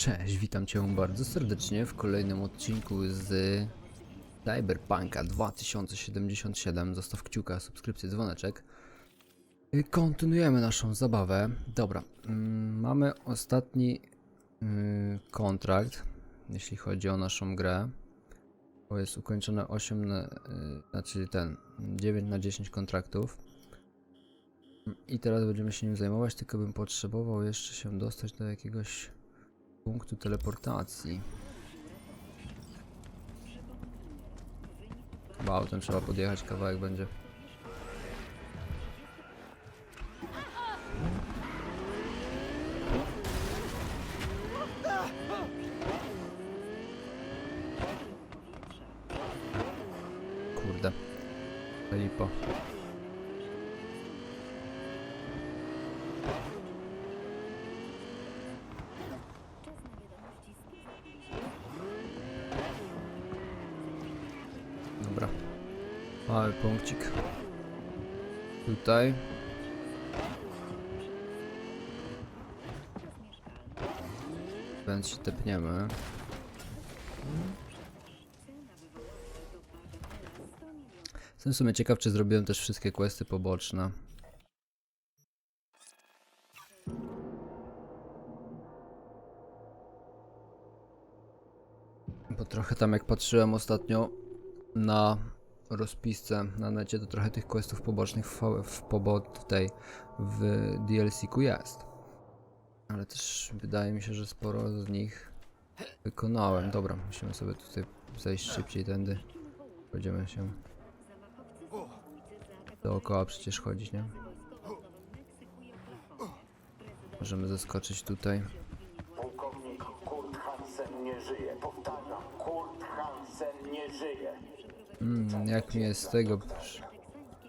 Cześć, witam Cię bardzo serdecznie w kolejnym odcinku z Cyberpunka 2077. Zostaw kciuka, subskrypcję, dzwoneczek. Kontynuujemy naszą zabawę. Dobra, mm, mamy ostatni y, kontrakt, jeśli chodzi o naszą grę. Bo jest ukończone 8 na, y, znaczy ten 9 na 10 kontraktów. I teraz będziemy się nim zajmować, tylko bym potrzebował jeszcze się dostać do jakiegoś punktu teleportacji. Chyba autem trzeba podjechać, kawałek będzie. Kurde. Lipa. Mały punkcik. Tutaj. Więc się tepniemy. Jestem w sumie ciekaw, czy zrobiłem też wszystkie questy poboczne. Bo trochę tam jak patrzyłem ostatnio na rozpisce na necie, to trochę tych questów pobocznych w, w pobot tej w DLC-ku jest. Ale też wydaje mi się, że sporo z nich wykonałem. Dobra, musimy sobie tutaj zejść szybciej tędy. Będziemy się dookoła przecież chodzić, nie? Możemy zaskoczyć tutaj. Pułkownik Kurt Hansen nie żyje. Powtarzam, Kurt Hansen nie żyje. Mm, jak mi jest z tego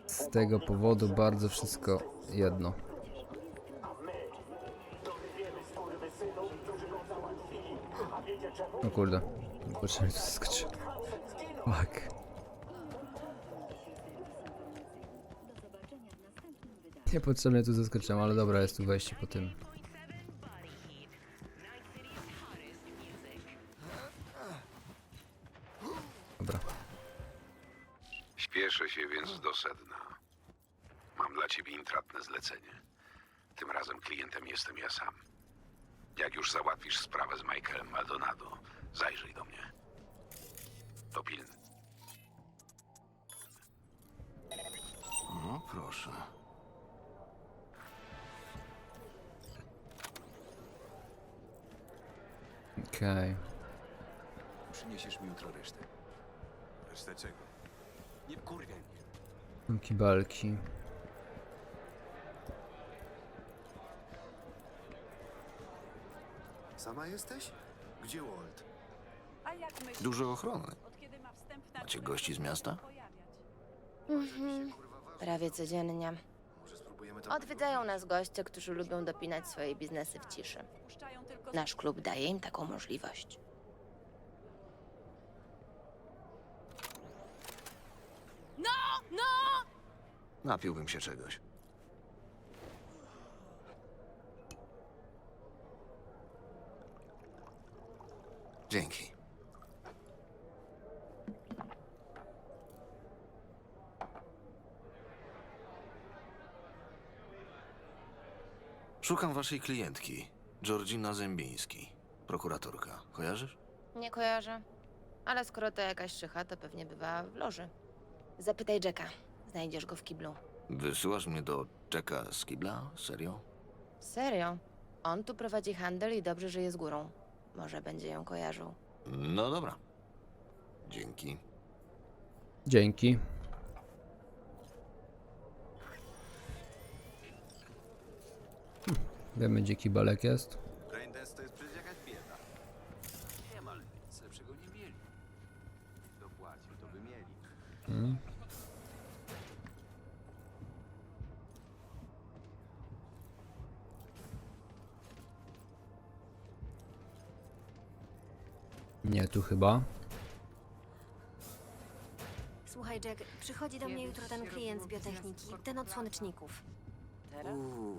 z tego powodu bardzo wszystko jedno. No kurde, potrzebnie to zaskoczy. Fuck. Niepotrzebnie tu zaskoczyłem, ale dobra, jest tu wejście po tym. Zajrzyj do mnie. To pilny. No proszę. Okej. Przyniesiesz mi jutro resztę. Resztę czego? Nie kurwiaj mnie. Mam Kibelki. Sama jesteś? Gdzie Walt? A jak myślisz, Dużo ochrony. od kiedy ma wstęp na Macie gości z miasta? pojawiać? Mhm. Prawie codziennie. Odwiedzają nas goście, którzy lubią dopinać swoje biznesy w ciszy. Puszczają tylko Nasz klub daje im taką możliwość. Napiłbym się czegoś. Dzięki. Szukam waszej klientki, Georgina Zębiński, prokuratorka. Kojarzysz? Nie kojarzę. Ale skoro to jakaś szycha, to pewnie bywa w loży. Zapytaj Jacka. Znajdziesz go w kiblu. Wysyłasz mnie do Jacka Skibla? Serio? Serio? On tu prowadzi handel i dobrze żyje z górą. Może będzie ją kojarzył. No dobra. Dzięki. Dzięki. Wiemy gdzie kibelek jest. Braindance to jest przecież jakaś bieda. Nie ma nic lepszego nie mieli. Dopłacił, to by mieli. Mm. Nie, tu chyba. Słuchaj, Jack, przychodzi do mnie jutro ten klient z biotechniki, ten od słoneczników. Teraz? Uuu,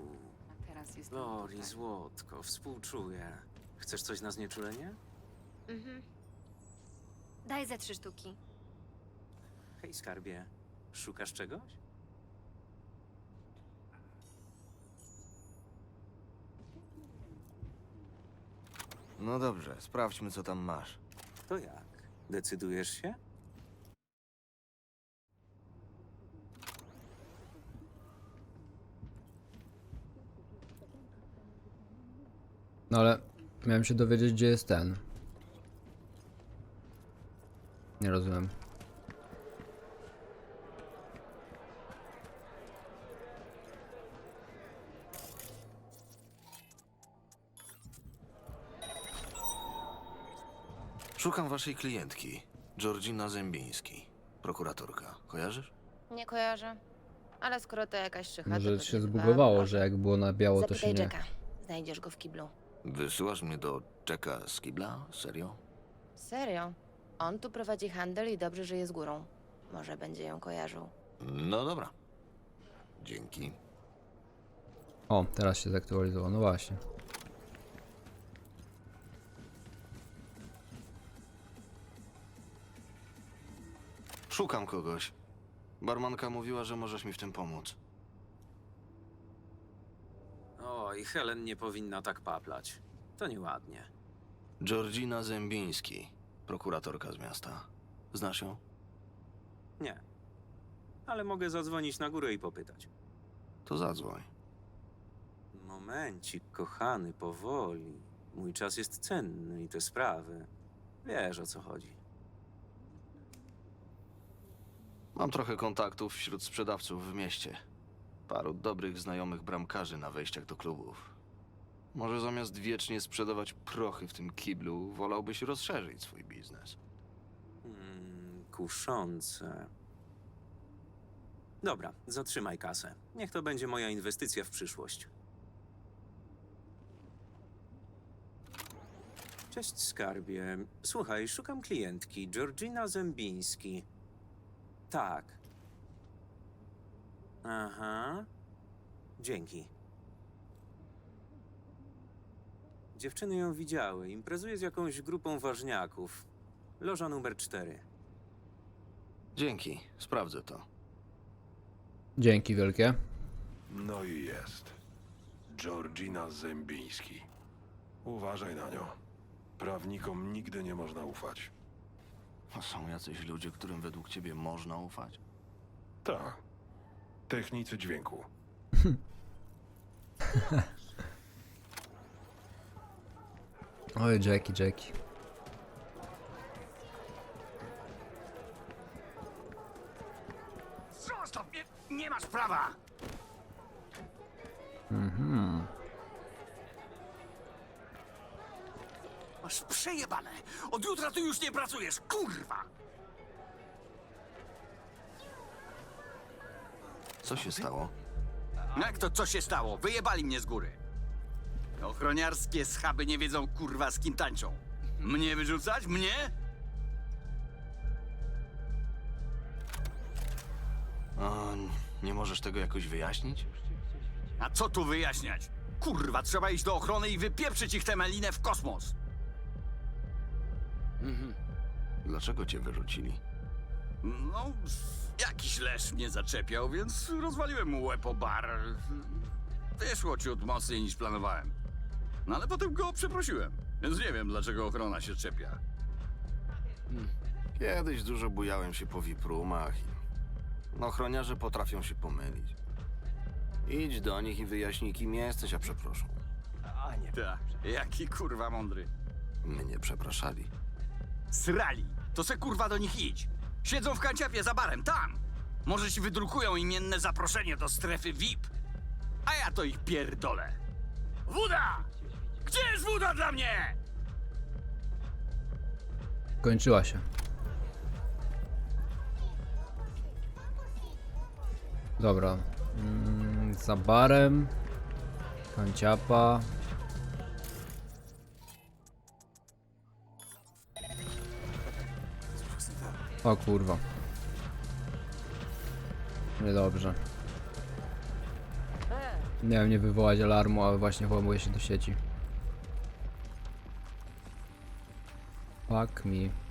teraz jest Lori, złotko, współczuję. Chcesz coś na znieczulenie? Mhm. Daj ze trzy sztuki. Hej, skarbie. Szukasz czegoś? No dobrze, sprawdźmy co tam masz. To jak? Decydujesz się? No ale miałem się dowiedzieć, gdzie jest ten. Nie rozumiem. Szukam waszej klientki, Georgina Zębiński, prokuratorka. Kojarzysz? Nie kojarzę. Ale skoro to jakaś szycha, to Może pewnie się zbugowało, w że jak było na biało, to Zapytaj się nie... Jacka. Znajdziesz go w kiblu. Wysyłasz mnie do Jacka z kibla? Serio? Serio? On tu prowadzi handel i dobrze żyje z górą. Może będzie ją kojarzył. No dobra. Dzięki. O, teraz się zaktualizowało, no właśnie. Szukam kogoś. Barmanka mówiła, że możesz mi w tym pomóc. Oj, Helen nie powinna tak paplać. To nieładnie. Georgina Zębiński, prokuratorka z miasta. Znasz ją? Nie. Ale mogę zadzwonić na górę i popytać. To zadzwoń. Momencik, kochany, powoli. Mój czas jest cenny i te sprawy. Wiesz o co chodzi. Mam trochę kontaktów wśród sprzedawców w mieście. Paru dobrych znajomych bramkarzy na wejściach do klubów. Może zamiast wiecznie sprzedawać prochy w tym kiblu, wolałbyś rozszerzyć swój biznes. Hmm, kuszące. Dobra, zatrzymaj kasę. Niech to będzie moja inwestycja w przyszłość. Cześć, skarbie. Słuchaj, szukam klientki. Georgina Zębiński. Tak. Aha. Dzięki. Dziewczyny ją widziały. Imprezuje z jakąś grupą ważniaków. Loża numer cztery. Dzięki, sprawdzę to. Dzięki wielkie. No i jest. Georgina Zębiński. Uważaj na nią. Prawnikom nigdy nie można ufać. A są jacyś ludzie, którym według ciebie można ufać? Tak. Technicy dźwięku. Oj, Jackie, Jackie. Zostaw mnie! Nie masz prawa! Mhm. Masz przejebane! Od jutra tu już nie pracujesz, kurwa! Co się stało? Jak to co się stało? Wyjebali mnie z góry. Ochroniarskie schaby nie wiedzą kurwa z kim tańczą. Mnie wyrzucać? Mnie? A, nie możesz tego jakoś wyjaśnić? A co tu wyjaśniać? Kurwa, trzeba iść do ochrony i wypieprzyć ich tę melinę w kosmos. Dlaczego cię wyrzucili? No, jakiś lesz mnie zaczepiał, więc rozwaliłem mu łeb o bar. Wyszło ciut mocniej niż planowałem. No ale potem go przeprosiłem, więc nie wiem dlaczego ochrona się czepia. Kiedyś dużo bujałem się po wiprumach i... No, ochroniarze potrafią się pomylić. Idź do nich i wyjaśnij, kim jesteś, a przeproszą. Ta, jaki kurwa mądry. Mnie przepraszali. Srali. To se kurwa do nich idź. Siedzą w kanciapie za barem, tam. Może ci wydrukują imienne zaproszenie do strefy VIP. A ja to ich pierdolę. Woda! Gdzie jest woda dla mnie? Kończyła się. Dobra. Mm, za barem. Kanciapa. O kurwa. Niedobrze. Miałem nie wywołać alarmu, ale właśnie włamuje się do sieci. Fuck me.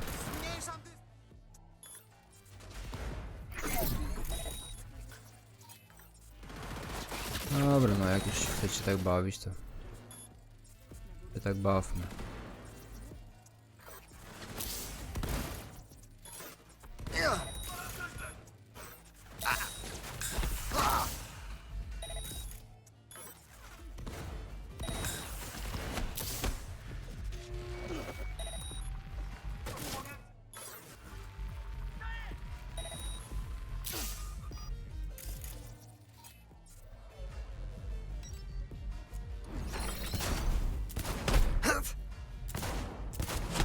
Kurde. Dobra, no jak już chcecie tak bawić, to się tak bawmy.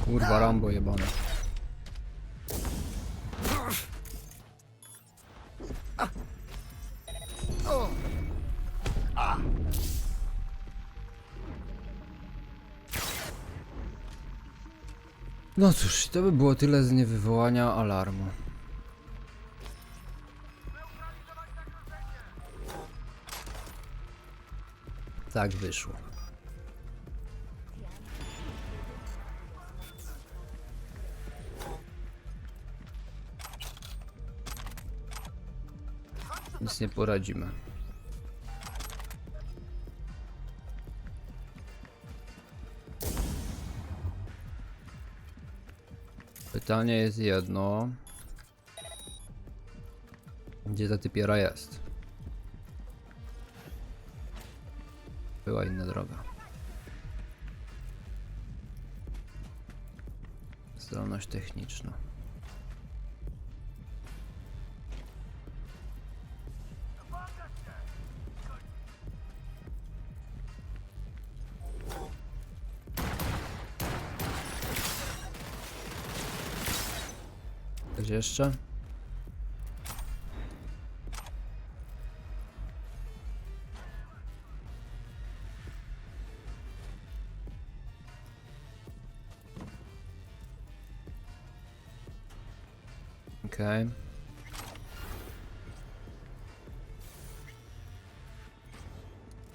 Kurwa, Rambo jebane. No cóż, to by było tyle z niewywołania alarmu. Tak wyszło. Nic nie poradzimy. Pytanie jest jedno. Gdzie ta typiera jest? Była inna droga. Zdolność techniczna. Coś jeszcze? Okej.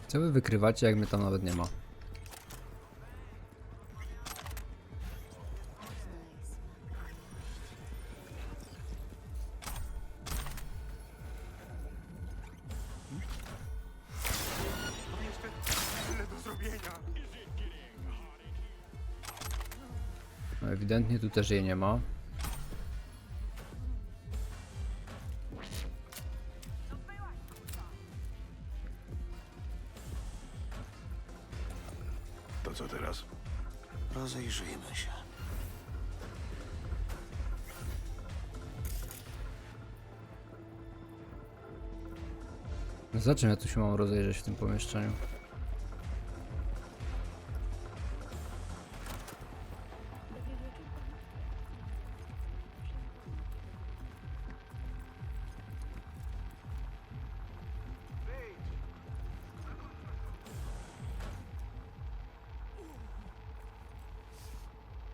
Co wy wykrywacie, jak mnie tam nawet nie ma? Ewidentnie tu też jej nie ma. To co teraz? Rozejrzyjmy się. Za czym ja tu się mam rozejrzeć w tym pomieszczeniu?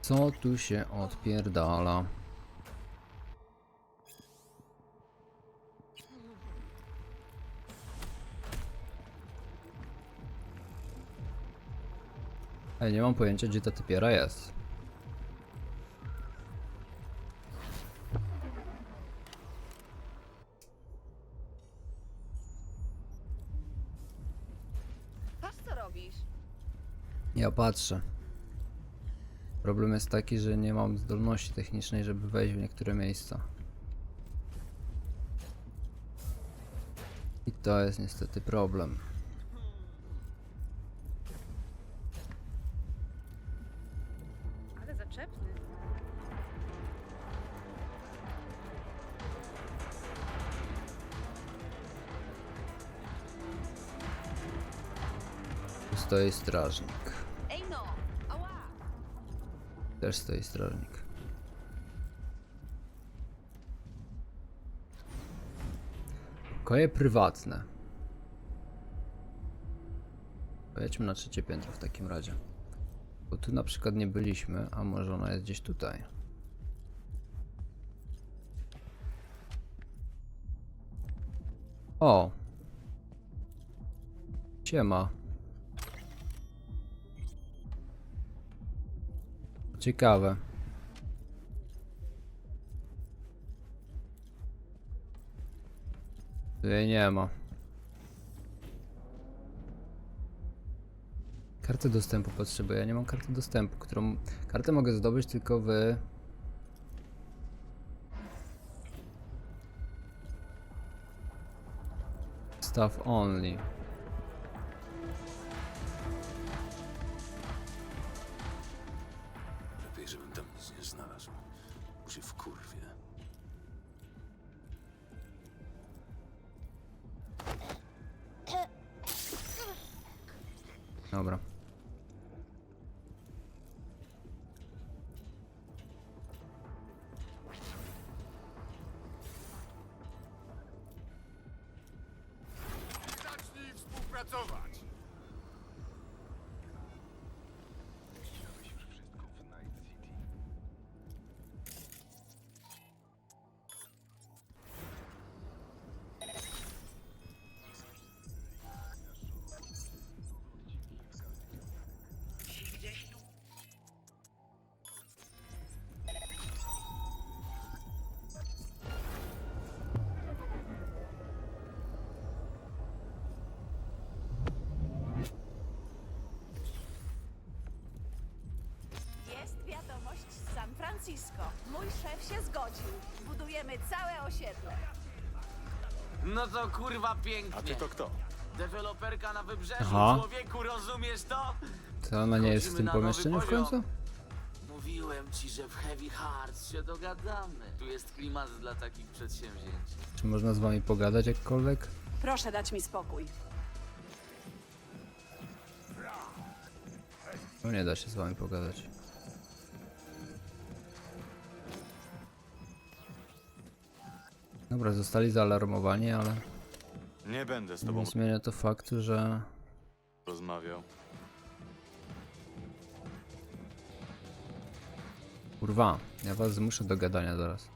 Co tu się odpierdala? Ej, nie mam pojęcia gdzie ta typiera jest. Patrz co robisz. Ja patrzę. Problem jest taki, że nie mam zdolności technicznej, żeby wejść w niektóre miejsca. I to jest niestety problem. Ale zaczepny. Stoi strażnik. Też stoi strażnik. Koje prywatne. Pojedźmy na trzecie piętro w takim razie. Bo tu na przykład nie byliśmy, a może ona jest gdzieś tutaj. O! Siema. Ciekawe. Tu jej nie ma. Kartę dostępu potrzebuję. Ja nie mam karty dostępu, którą. Kartę mogę zdobyć tylko w. Stuff only. Mój szef się zgodził. Budujemy całe osiedle. No to kurwa pięknie. A ty to kto? Deweloperka na wybrzeżu, Aha. człowieku, rozumiesz to? To ona nie jest w tym pomieszczeniu w końcu? Mówiłem ci, że w Heavy Hearts się dogadamy. Tu jest klimat dla takich przedsięwzięć. Czy można z wami pogadać jakkolwiek? Proszę dać mi spokój. No nie da się z wami pogadać. Dobra, zostali zaalarmowani, ale Nie będę z nie zmienia to faktu, że rozmawiał. kurwa, ja was zmuszę do gadania zaraz.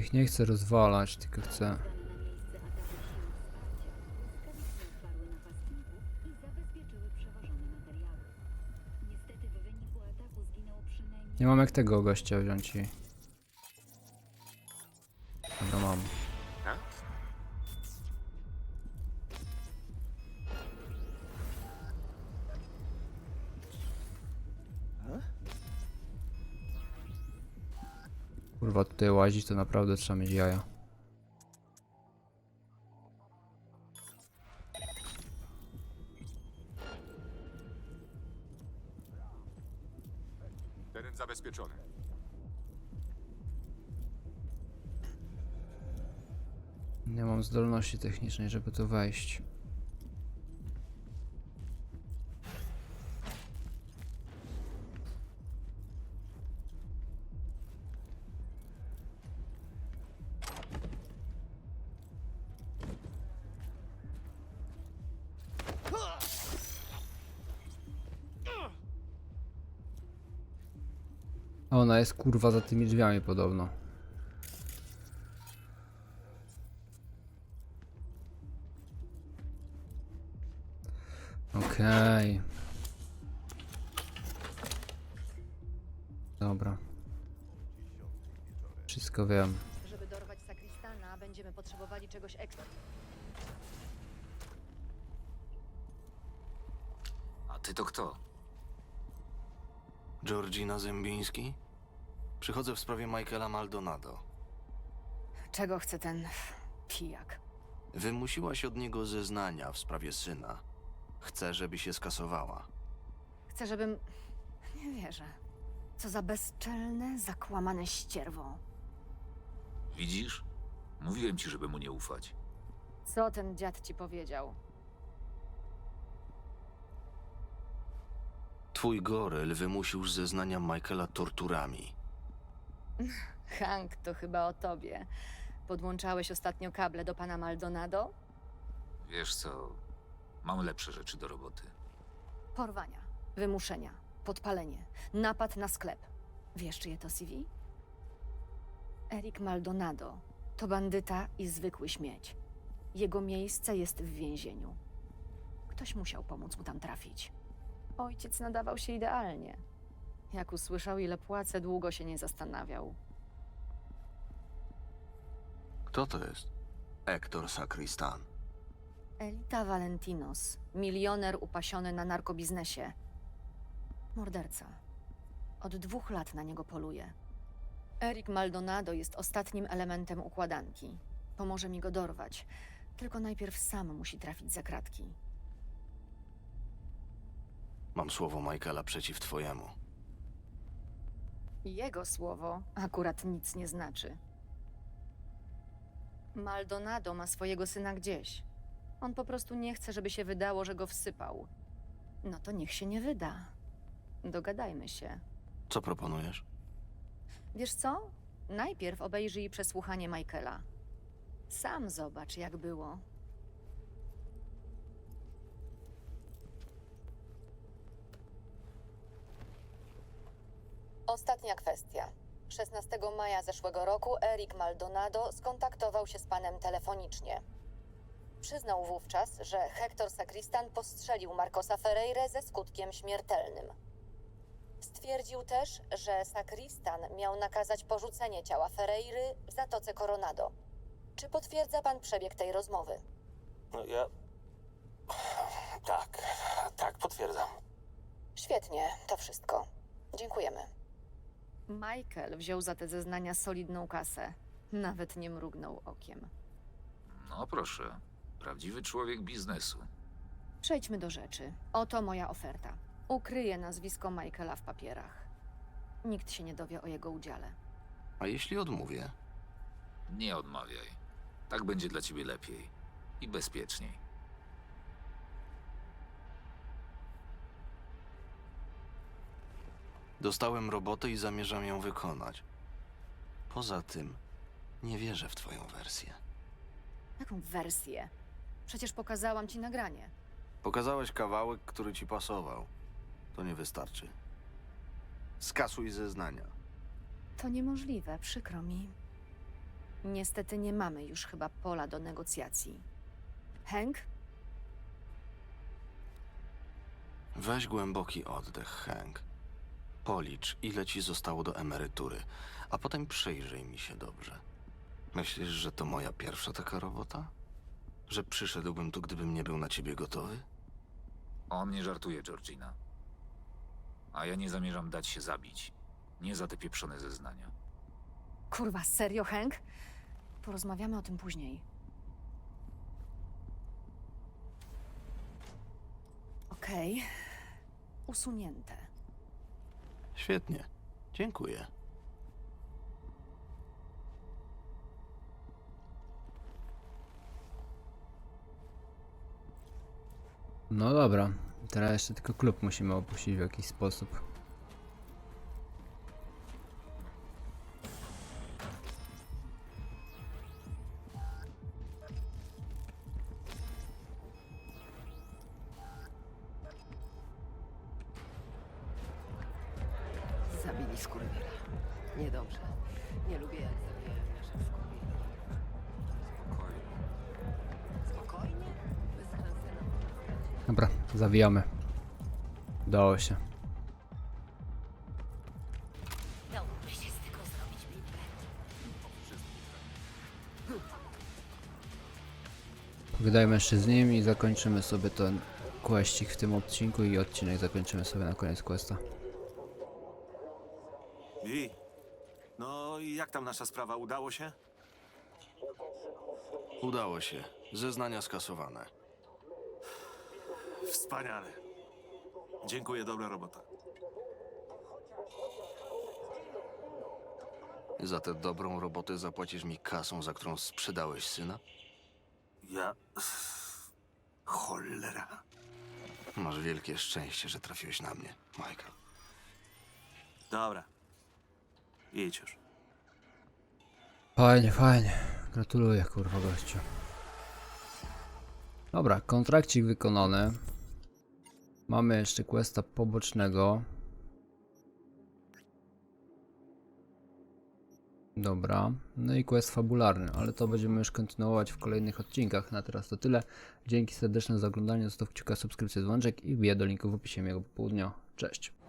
Ich nie chcę rozwalać, tylko chcę. Nie mam jak tego gościa wziąć i. Dobra, mam. Kurwa, tutaj łazić to naprawdę trzeba mieć jaja. Teren zabezpieczony. Nie mam zdolności technicznej, żeby tu wejść. A Ona jest kurwa za tymi drzwiami podobno. Okej. Dobra. Wszystko wiem. Żeby dorwać sakristana, będziemy potrzebowali czegoś ekstra. A ty to kto? Georgina Zębiński? Przychodzę w sprawie Michaela Maldonado. Czego chce ten pijak? Wymusiłaś od niego zeznania w sprawie syna. Chcę, żeby się skasowała. Chce, żebym... Nie wierzę. Co za bezczelne, zakłamane ścierwo. Widzisz? Mówiłem ci, żeby mu nie ufać. Co ten dziad ci powiedział? Twój goryl wymusił zeznania Michaela torturami. Hank, to chyba o tobie. Podłączałeś ostatnio kable do pana Maldonado? Wiesz co? Mam lepsze rzeczy do roboty. Porwania, wymuszenia, podpalenie, napad na sklep. Wiesz, czyje to CV? Eric Maldonado to bandyta i zwykły śmieć. Jego miejsce jest w więzieniu. Ktoś musiał pomóc mu tam trafić. Ojciec nadawał się idealnie. Jak usłyszał, ile płacę, długo się nie zastanawiał. Kto to jest? Hector Sacristan. Elita Valentinos, milioner upasiony na narkobiznesie. Morderca. Od dwóch lat na niego poluje. Eric Maldonado jest ostatnim elementem układanki. Pomoże mi go dorwać. Tylko najpierw sam musi trafić za kratki. Mam słowo Michaela przeciw twojemu. Jego słowo akurat nic nie znaczy. Maldonado ma swojego syna gdzieś. On po prostu nie chce, żeby się wydało, że go wsypał. No to niech się nie wyda. Dogadajmy się. Co proponujesz? Wiesz co? Najpierw obejrzyj przesłuchanie Michaela. Sam zobacz, jak było. Ostatnia kwestia. 16 maja zeszłego roku Eric Maldonado skontaktował się z panem telefonicznie. Przyznał wówczas, że Hector Sacristan postrzelił Marcosa Ferreira ze skutkiem śmiertelnym. Stwierdził też, że Sakristan miał nakazać porzucenie ciała Ferreiry w Zatoce Coronado. Czy potwierdza pan przebieg tej rozmowy? No ja. Tak, tak, potwierdzam. Świetnie, to wszystko. Dziękujemy. Michael wziął za te zeznania solidną kasę. Nawet nie mrugnął okiem. No proszę. Prawdziwy człowiek biznesu. Przejdźmy do rzeczy. Oto moja oferta. Ukryję nazwisko Michaela w papierach. Nikt się nie dowie o jego udziale. A jeśli odmówię? Nie odmawiaj. Tak będzie dla ciebie lepiej i bezpieczniej. Dostałem robotę i zamierzam ją wykonać. Poza tym, nie wierzę w twoją wersję. Jaką wersję? Przecież pokazałam ci nagranie. Pokazałeś kawałek, który ci pasował. To nie wystarczy. Skasuj zeznania. To niemożliwe, przykro mi. Niestety nie mamy już chyba pola do negocjacji. Hank? Weź głęboki oddech, Hank. Policz, ile ci zostało do emerytury, a potem przyjrzyj mi się dobrze. Myślisz, że to moja pierwsza taka robota? Że przyszedłbym tu, gdybym nie był na ciebie gotowy? On nie żartuje, Georgina. A ja nie zamierzam dać się zabić. Nie za te pieprzone zeznania. Kurwa, serio, Hank? Porozmawiamy o tym później. Okej. Usunięte. Świetnie. Dziękuję. No dobra, teraz jeszcze tylko klub musimy opuścić w jakiś sposób. Skurwiela. Niedobrze. Nie lubię, jak zabijają naszych skurwieli. Spokojnie. Spokojnie? Bez szansy na Dobra, zawijamy. Udało się. Dałoby się z tego zrobić biblet. Pogadajmy jeszcze z nim i zakończymy sobie ten questik w tym odcinku i odcinek zakończymy sobie na koniec questa. Wi, no i jak tam nasza sprawa? Udało się? Udało się. Zeznania skasowane. Wspaniale. Dziękuję, dobra robota. Za tę dobrą robotę zapłacisz mi kasą, za którą sprzedałeś syna? Ja... Cholera. Masz wielkie szczęście, że trafiłeś na mnie, Michael. Dobra. Jedź już. Fajnie, fajnie. Gratuluję, kurwa gościu. Dobra, kontrakcik wykonany. Mamy jeszcze questa pobocznego. Dobra, no i quest fabularny, ale to będziemy już kontynuować w kolejnych odcinkach. Na teraz to tyle. Dzięki serdeczne za oglądanie, zostaw kciuka, subskrypcję, dzwoneczek i wbijaj do linku w opisie miłego popołudnia. Cześć.